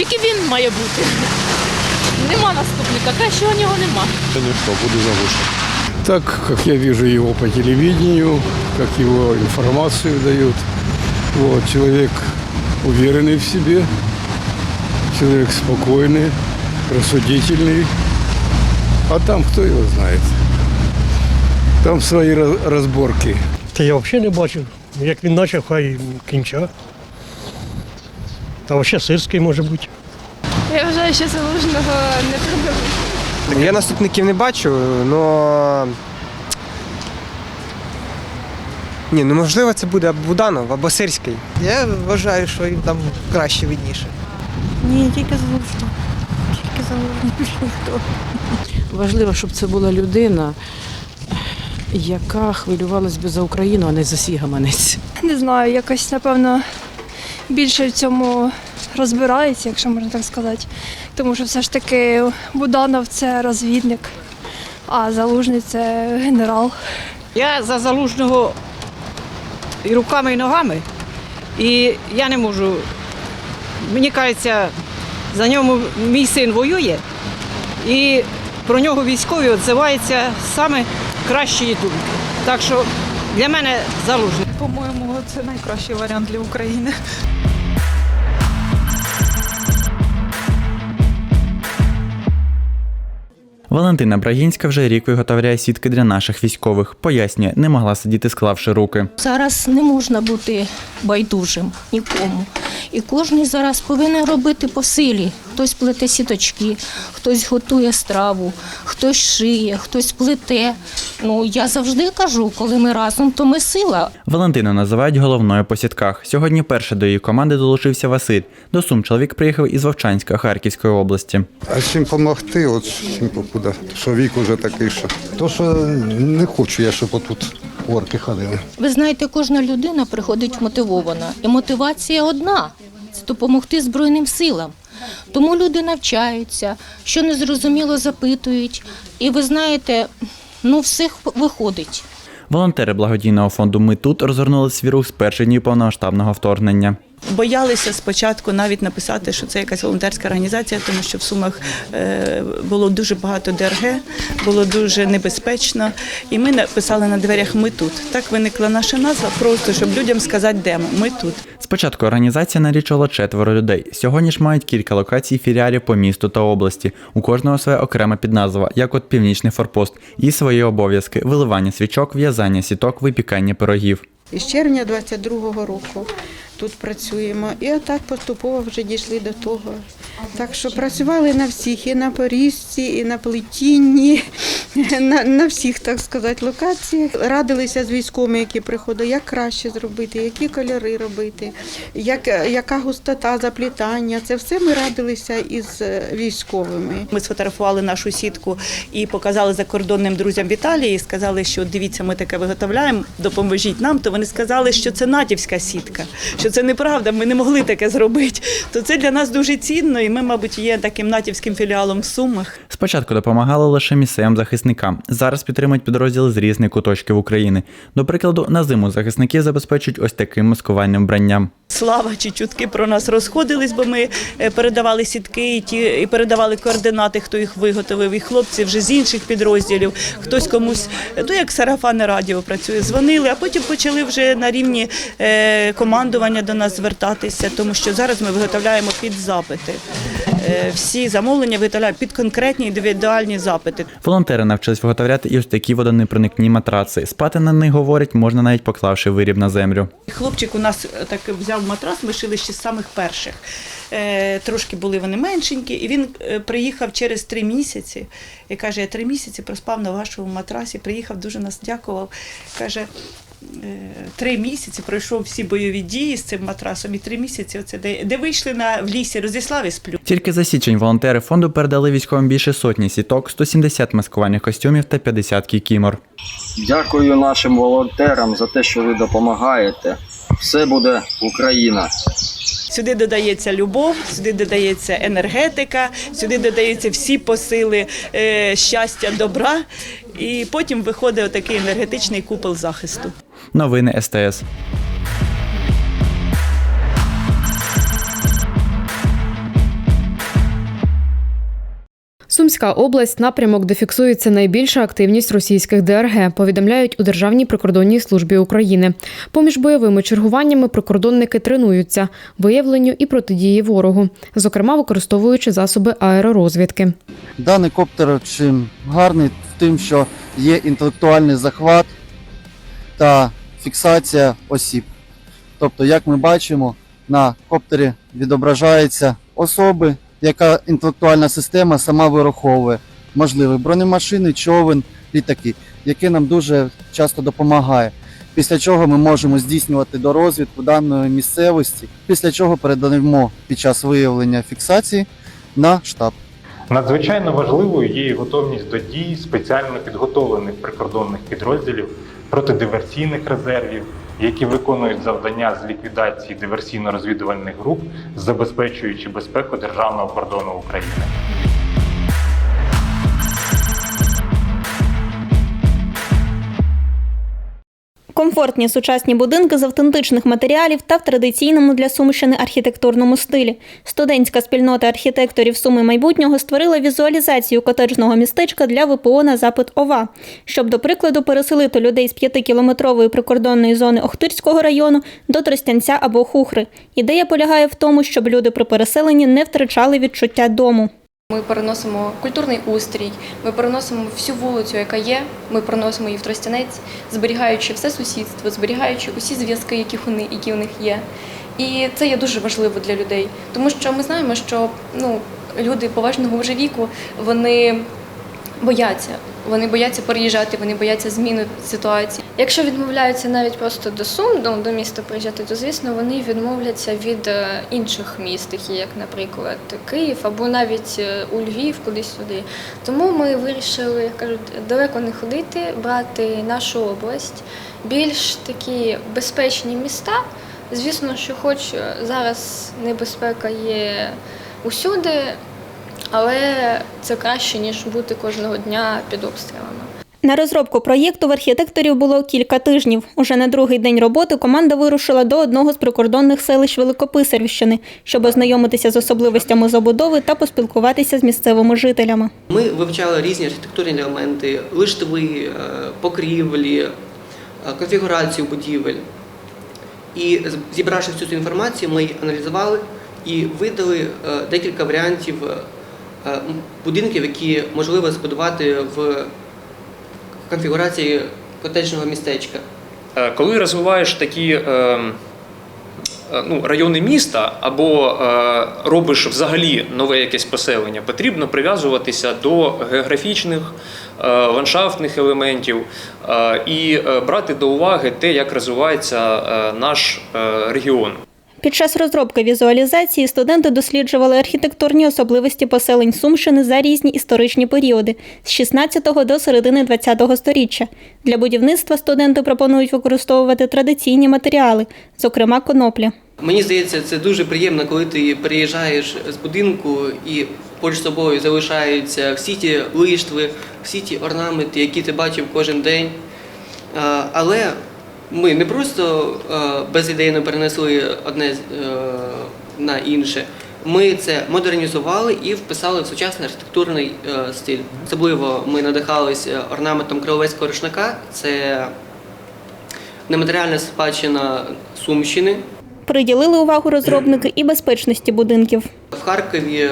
Тільки він має бути. Нема наступника, кращого нього нема. Конечно, буду заглушен. Так, как я вижу его по телевидению, как его информацию дают. Вот, человек уверенный в себе, человек спокойный, рассудительный. А там кто его знает? Там свои раз- разборки. Та я взагалі не бачив. Як він почав, хай кінча. Та взагалі сирський може бути. Вважаю, що залужного не продали. Я наступників не бачу, але. Ні, ну можливо, це буде або Буданов, або Сирський. Я вважаю, що їм там краще видніше. Ні, тільки залужно. Тільки залужно ніхто. Важливо, щоб це була людина, яка хвилювалась би за Україну, а не за свій гаманець. Не знаю, якось, напевно, більше в цьому розбирається, якщо можна так сказати. Тому що все ж таки Буданов це розвідник, а залужний це генерал. Я за залужного і руками, і ногами. І я не можу. Мені кажеться, за ньому мій син воює, і про нього військові відзиваються саме кращої думки. Так що для мене залужний. По-моєму, це найкращий варіант для України. Валентина Брагінська вже рік виготовляє сітки для наших військових. Пояснює, не могла сидіти, склавши руки. Зараз не можна бути байдужим нікому. І кожен зараз повинен робити по силі. Хтось плете сіточки, хтось готує страву, хтось шиє, хтось плете. Ну я завжди кажу, коли ми разом, то ми сила. Валентину називають головною по сітках. Сьогодні перше до її команди долучився Василь. До Сум чоловік приїхав із Вовчанська Харківської області. А чим допомогти, от чим покуда, що вік уже такий, що. То, що не хочу я, щоб отут орки ходили. Ви знаєте, кожна людина приходить мотивована. І мотивація одна це допомогти Збройним силам. Тому люди навчаються, що незрозуміло запитують. І ви знаєте, ну всіх виходить. Волонтери благодійного фонду Ми тут розгорнули свій рух з перших днів повномасштабного вторгнення. Боялися спочатку навіть написати, що це якась волонтерська організація, тому що в Сумах е, було дуже багато ДРГ, було дуже небезпечно. І ми написали на дверях Ми тут. Так виникла наша назва, просто щоб людям сказати, де ми. Ми тут. Спочатку організація налічувала четверо людей. Сьогодні ж мають кілька локацій філіалів по місту та області. У кожного своя окрема підназва, як от північний форпост, і свої обов'язки: виливання свічок, в'язання сіток, випікання пирогів. Із червня 22-го року тут працюємо. І отак поступово вже дійшли до того. Так що працювали на всіх, і на порізці, і на плетінні, на, на всіх, так сказати, локаціях. Радилися з військовими, які приходили, як краще зробити, які кольори робити, як, яка густота заплітання. Це все ми радилися із військовими. Ми сфотографували нашу сітку і показали закордонним друзям в Італії. Сказали, що дивіться, ми таке виготовляємо, допоможіть нам. То вони сказали, що це натівська сітка, що це неправда, ми не могли таке зробити. То це для нас дуже цінно, ми, мабуть, є таким натівським філіалом в Сумах. Спочатку допомагали лише місцевим захисникам. Зараз підтримують підрозділи з різних куточків України. До прикладу, на зиму захисники забезпечують ось таким маскувальним вбранням. Слава чи чутки про нас розходились, бо ми е, передавали сітки і ті і передавали координати, хто їх виготовив. І хлопці вже з інших підрозділів. Хтось комусь е, то як сарафанне радіо працює. Дзвонили, а потім почали вже на рівні е, командування до нас звертатися, тому що зараз ми виготовляємо під запити. Всі замовлення виготовляємо під конкретні індивідуальні запити. Волонтери навчились виготовляти і ось такі водонепроникні матраци. Спати на них говорять, можна навіть поклавши виріб на землю. Хлопчик у нас так взяв матрас, ми шили ще з самих перших. Е, трошки були вони меншенькі, і він е, приїхав через три місяці і каже: я три місяці проспав на вашому матрасі. Приїхав, дуже нас дякував. Каже. Три місяці пройшов всі бойові дії з цим матрасом, і три місяці оце де, де вийшли на в лісі, розіслав і сплю. Тільки за січень волонтери фонду передали військовим більше сотні сіток, 170 маскувальних костюмів та 50 кікімор. Дякую нашим волонтерам за те, що ви допомагаєте. Все буде Україна. Сюди додається любов, сюди додається енергетика, сюди додаються всі посили е, щастя, добра. І потім виходить отакий енергетичний купол захисту. Новини СТС. Сумська область напрямок, де фіксується найбільша активність російських ДРГ, повідомляють у Державній прикордонній службі України. Поміж бойовими чергуваннями прикордонники тренуються виявленню і протидії ворогу, зокрема використовуючи засоби аеророзвідки. Даний коптер чим гарний тим, що є інтелектуальний захват та фіксація осіб. Тобто, як ми бачимо, на коптері відображаються особи, яка інтелектуальна система сама вираховує можливі бронемашини, човен, літаки, яке нам дуже часто допомагає. Після чого ми можемо здійснювати дорозвідку даної місцевості, після чого передаємо під час виявлення фіксації на штаб. Надзвичайно важливою є готовність до дій спеціально підготовлених прикордонних підрозділів протидиверсійних резервів, які виконують завдання з ліквідації диверсійно-розвідувальних груп, забезпечуючи безпеку державного кордону України. Комфортні сучасні будинки з автентичних матеріалів та в традиційному для Сумщини архітектурному стилі. Студентська спільнота архітекторів Суми майбутнього створила візуалізацію котеджного містечка для ВПО на запит ОВА, щоб, до прикладу, переселити людей з 5-кілометрової прикордонної зони Охтирського району до Тростянця або Хухри. Ідея полягає в тому, щоб люди при переселенні не втрачали відчуття дому. Ми переносимо культурний устрій, ми переносимо всю вулицю, яка є. Ми переносимо її в Тростянець, зберігаючи все сусідство, зберігаючи усі зв'язки, які у них є. І це є дуже важливо для людей, тому що ми знаємо, що ну люди поважного вже віку вони бояться. Вони бояться переїжджати, вони бояться зміни ситуації. Якщо відмовляються навіть просто до Сум, до, до міста приїжджати, то звісно вони відмовляться від е, інших міст, такі як, наприклад, Київ або навіть е, у Львів, кудись сюди. Тому ми вирішили, як кажуть, далеко не ходити, брати нашу область, більш такі безпечні міста. Звісно, що хоч зараз небезпека є усюди, але це краще, ніж бути кожного дня під обстрілами. На розробку проєкту в архітекторів було кілька тижнів. Уже на другий день роботи команда вирушила до одного з прикордонних селищ Великописарівщини, щоб ознайомитися з особливостями забудови та поспілкуватися з місцевими жителями. Ми вивчали різні архітектурні елементи, лиштви, е, покрівлі, е, конфігурацію будівель. І зібравши всю цю інформацію, ми її аналізували і видали е, декілька варіантів будинків, які можливо збудувати в конфігурації котеджного містечка. Е, Коли розвиваєш такі е, е, ну, райони міста або е, робиш взагалі нове якесь поселення, потрібно прив'язуватися до географічних, е, ландшафтних елементів е, і е, брати до уваги те, як розвивається е, наш е, регіон. Під час розробки візуалізації студенти досліджували архітектурні особливості поселень Сумщини за різні історичні періоди з 16 до середини 20 століття. Для будівництва студенти пропонують використовувати традиційні матеріали, зокрема конопля. Мені здається, це дуже приємно, коли ти приїжджаєш з будинку і поруч з собою залишаються всі ті лиштви, всі ті орнаменти, які ти бачив кожен день. Але ми не просто е, безідейно перенесли одне е, на інше. Ми це модернізували і вписали в сучасний архітектурний е, стиль. Особливо ми надихалися орнаментом криловецького рушника. Це нематеріальна спадщина Сумщини. Приділили увагу розробники і безпечності будинків. В Харкові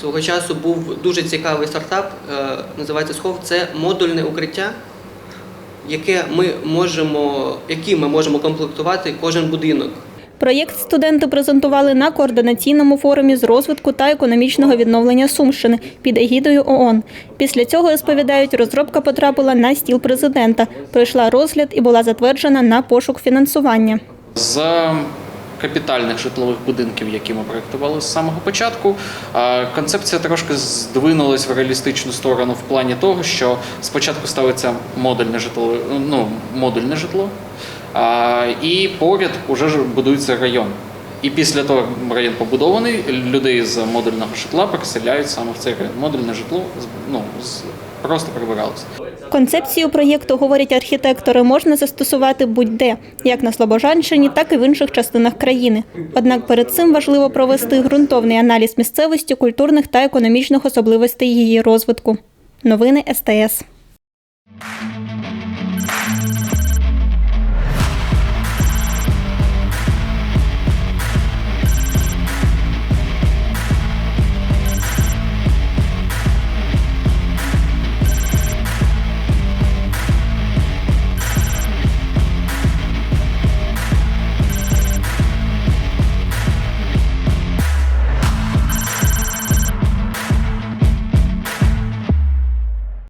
свого часу був дуже цікавий стартап, називається Схов. Це модульне укриття, яке ми можемо, які ми можемо комплектувати кожен будинок. Проєкт студенти презентували на координаційному форумі з розвитку та економічного відновлення Сумщини під егідою ООН. Після цього розповідають, розробка потрапила на стіл президента, пройшла розгляд і була затверджена на пошук фінансування. З капітальних житлових будинків, які ми проєктували з самого початку, концепція трошки здвинулась в реалістичну сторону в плані того, що спочатку ставиться модульне житло, ну, модульне житло, і поряд уже будується район. І після того, як район побудований, людей з модульного житла переселяють саме в цей район. Модульне житло ну, просто прибиралося. Концепцію проєкту, говорять архітектори, можна застосувати будь-де, як на Слобожанщині, так і в інших частинах країни. Однак перед цим важливо провести ґрунтовний аналіз місцевості, культурних та економічних особливостей її розвитку. Новини СТС.